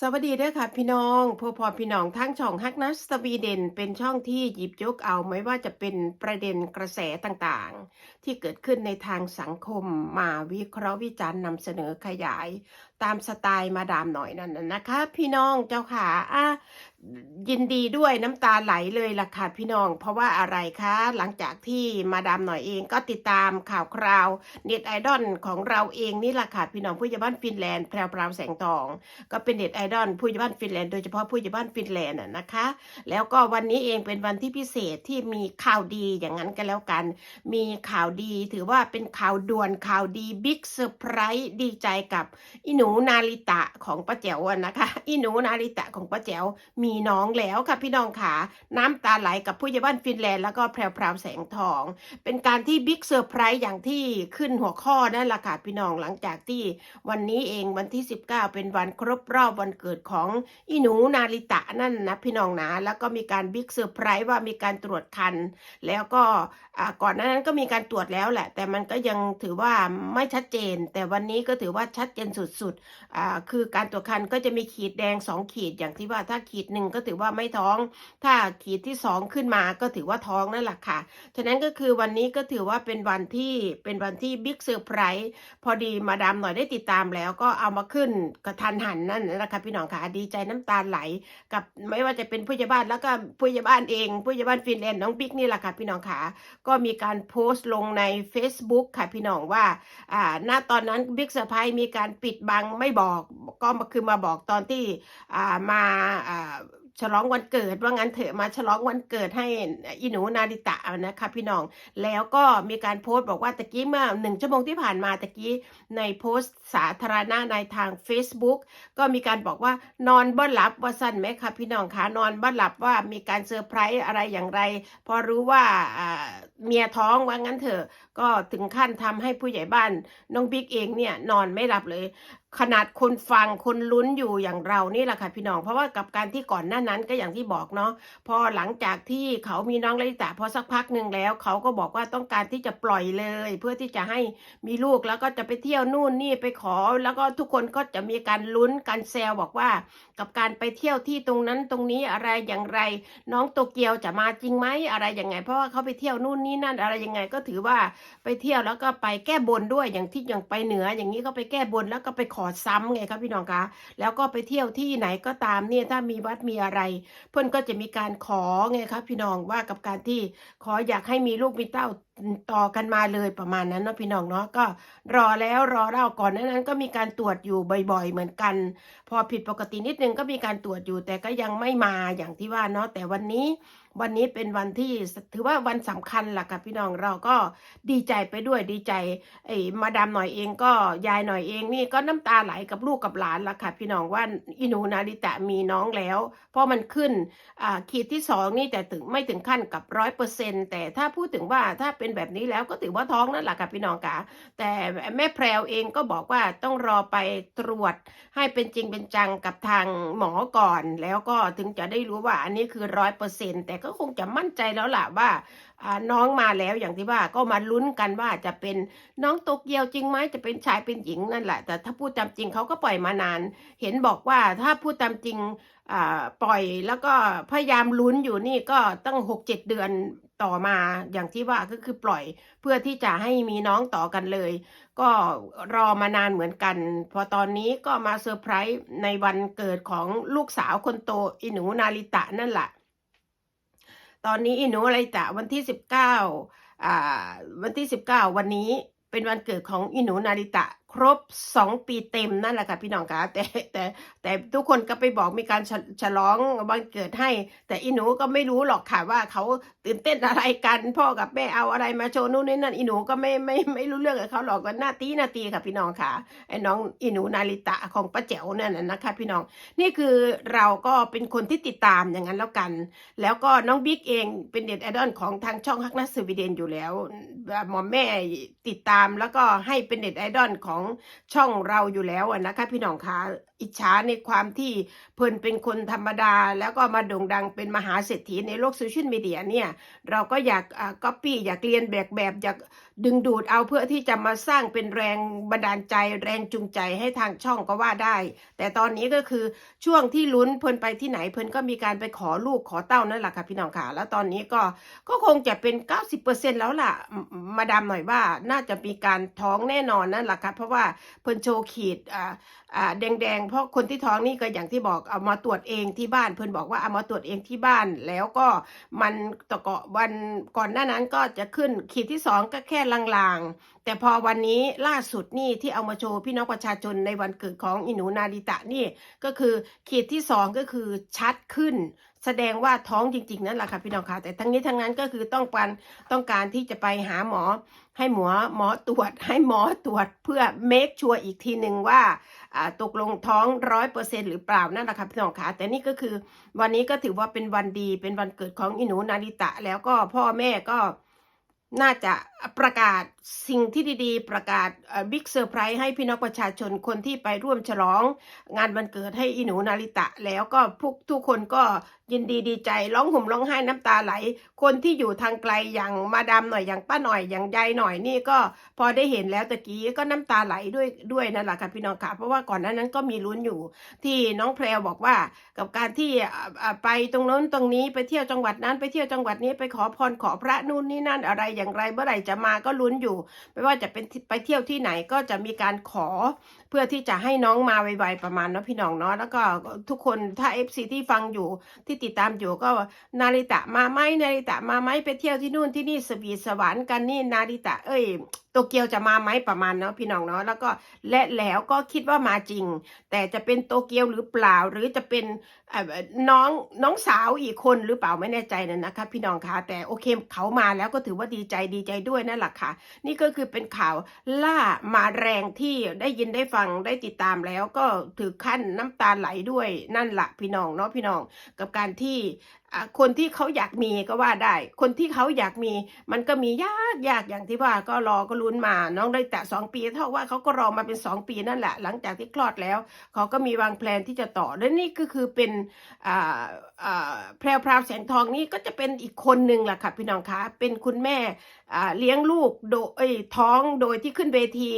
สวัสดีเด้อค่ะพี่น้องพอพอพี่น้องทั้งช่องฮักนัสสวีเดน เป็นช่องที่หยิบยกเอาไม่ว่าจะเป็นประเด็นกระแสต่างๆ ที่เกิดขึ้นในทางสังคมมาวิเคราะห์วิจารณ์นำเสนอขยาย ตามสไตล์มาดามหน่อยนั่นน่ะนะคะ พี่น้องเจ้าขาอะ ยินดีด้วยน้ำตาไหลเลยล่ะค่ะพี่น้อง เพราะว่าอะไรคะหลังจากที่มาดามหน่อยเองก็ติดตามข่าวคราวเน็ตไอดอลของเราเองนี่แหละค่ะพี่น้องผู้ใหญ่บ้านฟินแลนด์แพรวพราวแสงทอง ก็เป็นเน็ตไอดอลผู้ใหญ่บ้านฟินแลนด์โดยเฉพาะผู้ใหญ่บ้านฟินแลนด์นะคะ แล้วก็วันนี้เองเป็นวันที่พิเศษที่มีข่าวดีอย่างนั้นกันแล้วกัน มีข่าวดีถือว่าเป็นข่าวด่วนข่าวดีบิ๊กเซอร์ไพรส์ดีใจกับอีหนูนาริตะของป้าแจ๋วนะคะอีหนูนาริตะของป้าแจ๋วมีน้องแล้วค่ะพี่น้องขาน้ำตาไหลกับผู้ใหญ่บ้านฟินแลนด์แล้วก็แพรวพราวแสงทอง เป็นการที่บิ๊กเซอร์ไพรส์อย่างที่ขึ้นหัวข้อนั่นแหละค่ะพี่น้องหลังจากที่วันนี้เองวันที่ 19 เป็นวันครบรอบวันเกิดของอีหนูนาริตะนั่นนะพี่น้องนะแล้วก็มีการบิ๊กเซอร์ไพรส์ว่ามีการตรวจคัน แล้วก็อ่าก่อนหน้านั้นก็มีการตรวจแล้วแหละ แต่มันก็ยังถือว่าไม่ชัดเจน แต่วันนี้ก็ถือว่าชัดเจนสุดๆอ่าคือการตรวจคันก็จะมีขีดแดง 2 ขีดอย่างที่ว่าถ้าขีดหนึ่งก็ถือว่าว่าไม่ท้อง ถ้าขีดที่2ขึ้นมาก็ถือว่าท้องนั่นแหละค่ะ ฉะนั้นก็คือวันนี้ก็ถือว่าเป็นวันที่เป็นวันที่บิ๊กเซอร์ไพรส์พอดีมาดามหน่อยได้ติดตามแล้วก็เอามาขึ้นกระทันหันนั่นนะคะพี่น้องค่ะดีใจน้ำตาไหล กับไม่ว่าจะเป็นผู้ใหญ่บ้านแล้วก็ผู้ใหญ่บ้านเองผู้ใหญ่บ้านฟินแลนด์น้องบิ๊กนี่แหละค่ะพี่น้องค่ะก็มีการโพสต์ลงใน Facebook ค่ะพี่น้องว่าอ่าณตอนนั้นบิ๊กเซอร์ไพรส์มีการปิดบังไม่บอกก็คือมาบอกตอนที่อ่ามาอ่า ฉลองวันเกิดว่างั้นเถอะมาฉลองวันเกิดให้อีหนูนาริตะนะคะพี่น้อง แล้วก็มีการโพสต์บอกว่าตะกี้เมื่อหนึ่งชั่วโมงที่ผ่านมาตะกี้ในโพสต์สาธารณะในทาง Facebook ก็มีการบอกว่านอนบ่หลับว่าสั้นไหมคะพี่น้องคะนอนบ่หลับว่ามีการเซอร์ไพรส์อะไรอย่างไร พอรู้ว่าอ่าเมียท้องว่างั้นเถอะก็ถึงขั้นทำให้ผู้ใหญ่บ้านน้องบิ๊กเองเนี่ยนอนไม่หลับเลย ขนาดคนฟังคนลุ้นอยู่อย่างเรานี่แหละค่ะพี่น้อง เพราะว่ากับการที่ก่อนหน้านั้นก็อย่างที่บอกเนาะพอหลังจากที่เขามีน้องลิตาพอสักพักหนึ่งแล้ว เขาก็บอกว่าต้องการที่จะปล่อยเลย เพื่อที่จะให้มีลูกแล้วก็จะไปเที่ยวนู่นนี่ไปขอ แล้วก็ทุกคนก็จะมีการลุ้นการแซวบอกว่า กับการไปเที่ยวที่ตรงนั้นตรงนี้อะไรอย่างไร น้องโตเกียวจะมาจริงไหมอะไรยังไง เพราะว่าเขาไปเที่ยวนู่นนี่นั่นอะไรยังไงก็ถือว่าไปเที่ยวแล้วก็ไปแก้บนด้วยอย่างที่อย่างไปเหนืออย่างนี้ก็ไปแก้บนแล้วก็ไปขอซ้ำไงครับพี่น้องคะแล้วก็ไปเที่ยวที่ไหนก็ตามเนี่ยถ้ามีวัดมีอะไร เพื่อนก็จะมีการขอไงครับพี่น้องว่ากับการที่ขออยากให้มีลูกมีเต้าต่อกันมาเลยประมาณนั้นเนาะพี่น้องเนาะก็รอแล้วรอเล่าก่อนหนานั้นก็มีการตรวจอยู่บ่อยๆ เหมือนกัน พอผิดปกตินิดนึงก็มีการตรวจอยู่ แต่ก็ยังไม่มาอย่างที่ว่าเนาะแต่วันนี้ วันนี้เป็นวันที่ถือว่าวันสำคัญล่ะค่ะพี่น้องเราก็ดีใจไปด้วยดีใจไอ้มาดามหน่อยเองก็ยายหน่อยเองนี่ก็น้ำตาไหลกับลูกกับหลานล่ะค่ะพี่น้องว่าอีหนูนาริตะมีน้องแล้ว เพราะมันขึ้นอ่าขีดที่สองนี่แต่ถึงไม่ถึงขั้นกับร้อยเปอร์เซ็นแต่ถ้าพูดถึงว่าถ้าเป็นแบบนี้แล้วก็ถือว่าท้องนั่นแหละค่ะพี่น้องค่ะแต่แม่แพรวเองก็บอกว่าต้องรอไปตรวจให้เป็นจริงเป็นจังกับทางหมอก่อน แล้วก็ถึงจะได้รู้ว่าอันนี้คือร้อยเปอร์เซ็นแต่ก็คงจะมั่นใจแล้วล่ะว่าน้องมาแล้วอย่างที่ว่าก็มาลุ้นกันว่าจะเป็นน้องโตเกียวจริงไหมจะเป็นชายเป็นหญิงนั่นแหละ แต่ถ้าพูดตามจริงเขาก็ปล่อยมานาน เห็นบอกว่าถ้าพูดตามจริงปล่อยแล้วก็พยายามลุ้นอยู่นี่ก็ตั้งหกเจ็ดเดือนต่อมาอย่างที่ว่าก็คือปล่อยเพื่อที่จะให้มีน้องต่อกันเลย ก็รอมานานเหมือนกัน พอตอนนี้ก็มาเซอร์ไพรส์ในวันเกิดของลูกสาวคนโตอีหนูนาริตะนั่นแหละ ตอนนี้อีนูอะไริตะวันที่สิบเก้าอ่าวันที่สิบเก้าวันนี้เป็นวันเกิดของอีนูนาริตะ ครบสองปีเต็มนั่นแหละค่ะพี่น้องคะแต่แต่แต่ทุกคนก็ไปบอกมีการฉฉลองวันเกิดให้ แต่อีหนูก็ไม่รู้หรอกค่ะว่าเขาตื่นเต้นอะไรกัน พ่อกับแม่เอาอะไรมาโชว์นู่นนี่นั่นอีหนูก็ไม่ไม่ไม่รู้เรื่องกับเขาหรอกก็หน้าตีหน้าตีค่ะพี่น้องค่ะไอ้น้องอีหนูนาริตะของป้าแจ๋วนั่นน่ะนะคะ พี่น้อง นี่คือเราก็เป็นคนที่ติดตามอย่างนั้นแล้วกัน แล้วก็น้องบิ๊กเองเป็นเด็ดไอดอลของทางช่องฮักนัสสวีเดนอยู่แล้วหมอแม่ติดตามแล้วก็ให้เป็นเด็ดไอดอลของช่องเราอยู่แล้วนะคะพี่น้องคะอิจฉาในความที่เพิ่นเป็นคนธรรมดา แล้วก็มาโด่งดังเป็นมหาเศรษฐีในโลกโซเชียลมีเดียเนี่ยเราก็อยากก๊อปปี้อยากเรียนแบบแบบ อยากดึงดูดเอาเพื่อที่จะมาสร้างเป็นแรงบันดาลใจแรงจูงใจให้ทางช่องก็ว่าได้ แต่ตอนนี้ก็คือช่วงที่ลุ้นเพิ่นไปที่ไหนเพิ่นก็มีการไปขอลูกขอเต้านั่นแหละค่ะพี่น้องค่ะแล้วตอนนี้ก็ก็คงจะเป็น 90%แล้วล่ะมมาดามหน่อยว่าน่าจะมีการท้องแน่นอนนั่นแหละค่ะเพราะว่าเพิ่นโชว์ขีดอ่าอ่าแดงๆ เพราะคนที่ท้องนี่ก็อย่างที่บอกเอามาตรวจเองที่บ้าน เพื่อนบอกว่าเอามาตรวจเองที่บ้าน แล้วก็มันตะเกาะวันก่อนหน้านั้นก็จะขึ้นขีดที่สองก็แค่ลางๆ แต่พอวันนี้ล่าสุดนี่ที่เอามาโชว์พี่น้องประชาชนในวันเกิดของอินูนาดิตะนี่ก็คือขีดที่สองก็คือชัดขึ้น แสดงว่าท้องจริง ๆ นั่นแหละค่ะพี่น้องค่ะ แต่ทั้งนี้ทั้งนั้นก็คือต้องการต้องการที่จะไปหาหมอ ให้หมอหมอตรวจ ให้หมอตรวจเพื่อเมคชัวร์อีกทีหนึ่งว่าตกลงท้องร้อยเปอร์เซ็นหรือเปล่านั่นแหละค่ะพี่น้องค่ะ แต่นี่ก็คือวันนี้ก็ถือว่าเป็นวันดีเป็นวันเกิดของอินูนาริตะ แล้วก็พ่อแม่ก็น่าจะ ประกาศสิ่งที่ดีๆ ประกาศบิ๊กเซอร์ไพรส์ให้พี่น้องประชาชนคนที่ไปร่วมฉลอง งานวันเกิดให้อิหนูนาริตะ แล้วก็พวกทุกคนก็ยินดีดีใจร้องห่มร้องไห้น้ำตาไหล คนที่อยู่ทางไกลอย่างมาดามหน่อยอย่างป้าหน่อยอย่างยายหน่อยนี่ก็พอได้เห็นแล้วตะกี้ก็น้ำตาไหลด้วยด้วยนั่นแหละค่ะพี่น้องค่ะเพราะว่าก่อนหน้านั้นก็มีลุ้นอยู่ ที่น้องแพรวบอกว่ากับการที่ไปตรงโน้นตรงนี้ไปเที่ยวจังหวัดนั้นไปเที่ยวจังหวัดนี้ไปขอพรขอพระนู่นนี่นั่นอะไรอย่างไรเมื่อไหร่จะมาก็ลุ้นอยู่ ไม่ว่าจะเป็นไปเที่ยวที่ไหนก็จะมีการขอ พื่อที่จะให้น้องมาไวๆประมาณเนาะพี่น้องเนาะแล้วก็ทุกคนถ้า FC ที่ฟังอยู่ที่ติดตามอยู่ก็นาริตะมาไหมนาริตะมาไหมไปเที่ยวที่นู่นที่นี่สวีทสวรรค์กันนี่นาริตะ เอ้ยโตเกียวจะมาไหมประมาณเนาะพี่น้องเนาะแล้วก็และแล้วก็คิดว่ามาจริง แต่จะเป็นโตเกียวหรือเปล่า หรือจะเป็นเอ่อน้องน้องสาวอีกคนหรือเปล่าไม่แน่ใจนะนะคะ พี่น้องคะแต่โอเคเขามาแล้วก็ถือว่าดีใจดีใจด้วยนั่นแหละค่ะ นี่ก็คือเป็นข่าวล่ามาแรงที่ได้ยินได้ฟังได้ติดตามแล้วก็ถือขั้นน้ำตาไหลด้วยนั่นแหละพี่น้องเนาะพี่น้องกับการที่คนที่เขาอยากมีก็ว่าได้ คนที่เขาอยากมีมันก็มียากยากอย่างที่ว่าก็รอก็ลุ้นมา น้องได้แต่สองปี เท่าว่าเขาก็รอมาเป็นสองปีนั่นแหละ หลังจากที่คลอดแล้ว เขาก็มีวางแผนที่จะต่อ และนี่ก็คือเป็นแพรวพราวแสงทองนี่ก็จะเป็นอีกคนหนึ่งแหละค่ะพี่น้องคะเป็นคุณแม่เลี้ยงลูกโดยเอ้ยท้องโดยที่ขึ้นเวที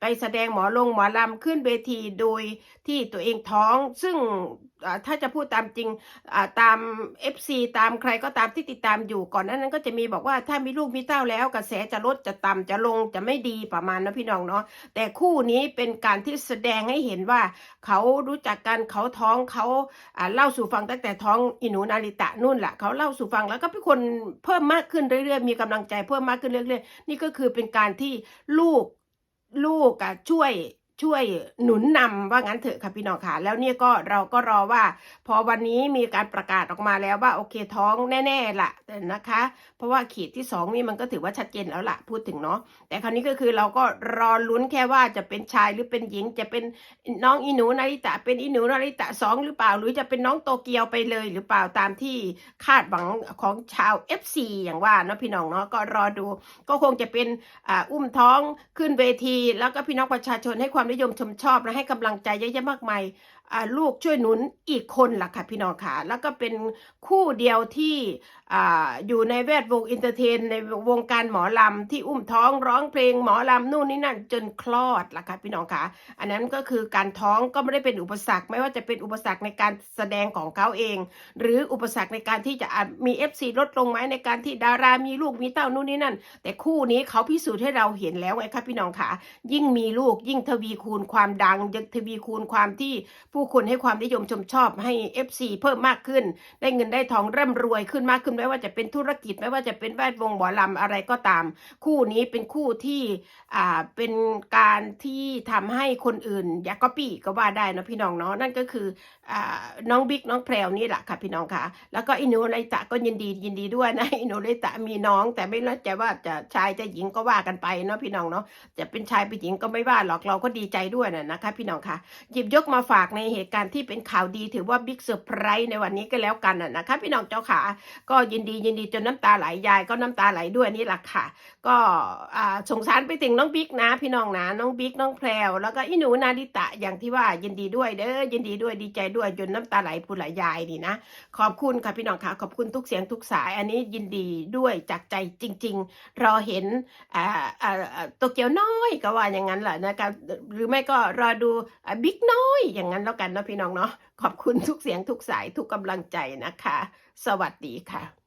ไปแสดงหมอลงหมอลำขึ้นเวทีโดยที่ตัวเองท้อง ซึ่งถ้าจะพูดตามจริงตาม FC ตามใครก็ตามที่ติดตามอยู่ก่อนหนานั้นก็จะมีบอกว่าถ้ามีลูกมีเต้าแล้ว กระแสจะลดจะต่ำจะลงจะไม่ดีประมาณนะพี่น้องเนาะแต่คู่นี้เป็นการที่แสดงให้เห็นว่า เขารู้จักกันเขาท้องเขาอ่าเล่าสู่ฟังตั้งแต่ท้องอินูนาริตะนู่นแหละเขาเล่าสู่ฟังแล้วก็เป็นคนเพิ่มมากขึ้นเรื่อยๆ มีกำลังใจเพิ่มมากขึ้นเรื่อยๆ นี่ก็คือเป็นการที่ลูก ลูกอะช่วย ช่วยหนุนนำว่างั้นเถอะค่ะพี่น้องค่ะ แล้วเนี่ยก็เราก็รอว่า พอวันนี้มีการประกาศออกมาแล้วว่าโอเคท้องแน่ๆละนะคะ เพราะว่าขีดที่สองนี่มันก็ถือว่าชัดเจนแล้วล่ะพูดถึงเนาะแต่คราวนี้ก็คือเราก็รอลุ้นแค่ว่าจะเป็นชายหรือเป็นหญิง จะเป็นน้องอีหนูนาริตะเป็นอีหนูนาริตะสองหรือเปล่า หรือจะเป็นน้องโตเกียวไปเลยหรือเปล่าตามที่คาดหวังของชาว FC อย่างว่าเนาะพี่น้องเนาะก็รอดู ก็คงจะเป็นอ่าอุ้มท้องขึ้นเวที แล้วก็พี่น้องประชาชนให้ความนิยมชมชอบและให้กำลังใจเยอะแยะมากมาย ลูกช่วยหนุนอีกคนล่ะค่ะพี่น้องค่ะ แล้วก็เป็นคู่เดียวที่ออยู่ในแวดวงอินเตอร์เทน ในวงการหมอลำที่อุ้มท้องร้องเพลงหมอลำนู่นนี่นั่นจนคลอดล่ะค่ะพี่น้องค่ะ อันนั้นก็คือการท้องก็ไม่ได้เป็นอุปสรรค ไม่ว่าจะเป็นอุปสรรคในการแสดงของเขาเอง หรืออุปสรรคในการที่จะอาจมี FC ลดลงไหมในการที่ดารามีลูกมีเต้านู่นนี่นั่น แต่คู่นี้เขาพิสูจน์ให้เราเห็นแล้วไงครับพี่น้องค่ะ ยิ่งมีลูกยิ่งทวีคูณความดังยิ่งทวีคูณความที่ผูผู้คนให้ความนิยมชมชอบให้ FC เพิ่มมากขึ้น ได้เงินได้ทองร่ำรวยขึ้นมากขึ้นไม่ว่าจะเป็นธุรกิจไม่ว่าจะเป็นแวดวงหมอลำอะไรก็ตาม คู่นี้เป็นคู่ที่อ่าเป็นการที่ทำให้คนอื่นอยากก็ปี้ก็ว่าได้นะพี่น้องเนาะนั่นก็คืออ่าน้องบิ๊กน้องแพรวนี่แหละค่ะพี่น้องค่ะ แล้วก็อินูไรตะก็ยินดียินดีด้วยนะอินูไรตะมีน้อง แต่ไม่แน่ใจว่าจะชายจะหญิงก็ว่ากันไปเนาะพี่น้องเนาะจะเป็นชายเป็นหญิงก็ไม่ว่าหรอกเราก็ดีใจด้วยนะนะคะ พี่น้องค่ะ หยิบยกมาฝากในเหตุการณ์ที่เป็นข่าวดีถือว่าบิ๊กเซอร์ไพรส์ในวันนี้ก็แล้วกันนะนะคะพี่น้องเจ้าขาก็ยินดียินดีจนน้ำตาไหลยายก็น้ำตาไหลด้วยนี่แหละค่ะ ก็อ่าสงสารไปถึงน้องบิ๊กนะ พี่น้องนะน้องบิ๊กน้องแพรวแล้วก็อีหนูนาดิตะอย่างที่ว่ายินดีด้วยเด้อยินดีด้วยดีใจด้วยจนน้ำตาไหลพูไหลยายนี่นะขอบคุณค่ะพี่น้องค่ะขอบคุณทุกเสียงทุกสาย อันนี้ยินดีด้วยจากใจจริง ๆ รอเห็นอ่าอ่าอ่าโตเกียวน้อยก็ว่าอย่างนั้นแหละนะคะหรือไม่ก็รอดูบิ๊กน้อยอย่างนั้นแล้วกันนะพี่น้องเนาะขอบคุณทุกเสียงทุกสายทุกกำลังใจนะคะ สวัสดีค่ะ